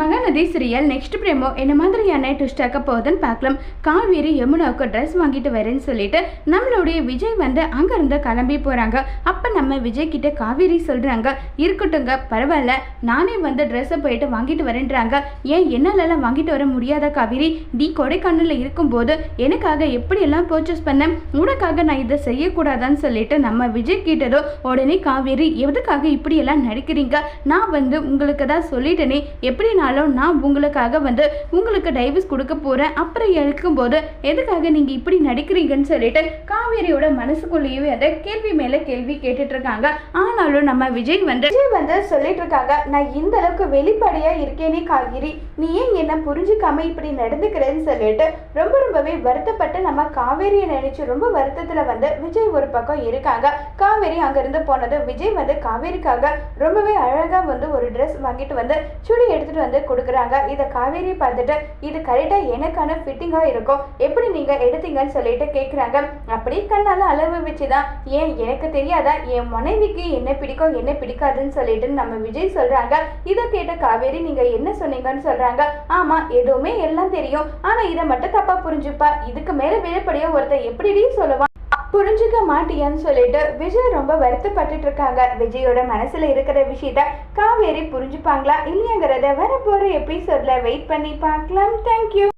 Mahanadi serial next பிரேமோ என்ன மாதிரியான twist ஆக்க போகுதுன்னு பார்க்கலாம். காவேரி யமுனாவுக்கு ட்ரெஸ் வாங்கிட்டு வரேன்னு சொல்லிட்டு நம்மளுடைய விஜய் வந்து அங்கேருந்து கிளம்பி போகிறாங்க அப்போ நம்ம விஜய் கிட்ட காவேரி சொல்கிறாங்க இருக்கட்டுங்க பரவாயில்ல நானே வந்து ட்ரெஸ்ஸை போயிட்டு வாங்கிட்டு வரேன்றாங்க. ஏன் என்னாலலாம் வாங்கிட்டு வர முடியாத காவேரி? நீ கொடைக்கானலில் இருக்கும்போது எனக்காக எப்படியெல்லாம் பர்ச்சேஸ் பண்ணேன் உனக்காக நான் இதை செய்யக்கூடாதான்னு சொல்லிட்டு நம்ம விஜய் கிட்டதோ உடனே காவேரி எதுக்காக இப்படியெல்லாம் நடிக்கிறீங்க? நான் வந்து உங்களுக்கு தான் சொல்லிட்டேனே. நாளும் நான் உங்களுக்காக வந்து உங்களுக்கு டைவர்ஸ் கொடுக்க போகிறேன் அப்புறம் இருக்கும்போது எதுக்காக நீங்கள் இப்படி நடிக்கிறீங்கன்னு சொல்லிட்டு காவேரியோட மனசுக்குள்ளேயே அதை கேள்வி மேலே கேள்வி கேட்டுட்டு இருக்காங்க. ஆனாலும் நம்ம விஜய் வந்து விஜய் வந்து சொல்லிட்டு இருக்காங்க நான் இந்த அளவுக்கு வெளிப்படையாக இருக்கேனே காவேரி. நீ ஏன் என்ன புரிஞ்சுக்காம இப்படி நடந்துக்கிறேன்னு சொல்லிட்டு ரொம்ப ரொம்பவே வருத்தப்பட்டு நம்ம காவேரியை நினைச்சு ரொம்ப வருத்தத்துல வந்து விஜய் ஒரு பக்கம் இருக்காங்க. காவேரி அங்கேருந்து போனது விஜய் வந்து காவேரிக்காக ரொம்பவே அழகாக வந்து ஒரு ட்ரெஸ் வாங்கிட்டு வந்து சுடி எடுத்துட்டு வந்து கொடுக்குறாங்க. இதை காவேரி பார்த்துட்டு இது கரெக்டா எனக்கான ஃபிட்டிங்கா இருக்கும். எப்படி நீங்க எடுத்தீங்கன்னு சொல்லிட்டு கேட்குறாங்க அப்படி கண்ணால அளவு வச்சுதான். ஏன் எனக்கு தெரியாதா? என் மனைவிக்கு என்ன பிடிக்கும் என்ன பிடிக்காதுன்னு சொல்லிட்டு நம்ம விஜய் சொல்றாங்க. இதை கேட்ட காவேரி நீங்க என்ன சொன்னீங்கன்னு சொல்றாங்க. ஆமா எதுவுமே எல்லாம் தெரியும். ஆனா இதை மட்டும் தப்பா புரிஞ்சுப்பா. இதுக்கு மேல வெளிப்படையா ஒருத்தன் எப்படி சொல்லுவான்? புரிஞ்சுக்க மாட்டியான்னு சொல்லிட்டு விஜய் ரொம்ப வருத்தப்பட்டுட்டு இருக்காங்க விஜயோட மனசுல இருக்கிற விஷயத்த காவேரி புரிஞ்சுப்பாங்களா இல்லையாங்கிறத வரப்போற எபிசோட்ல வெயிட் பண்ணி பார்க்கலாம். தேங்க்யூ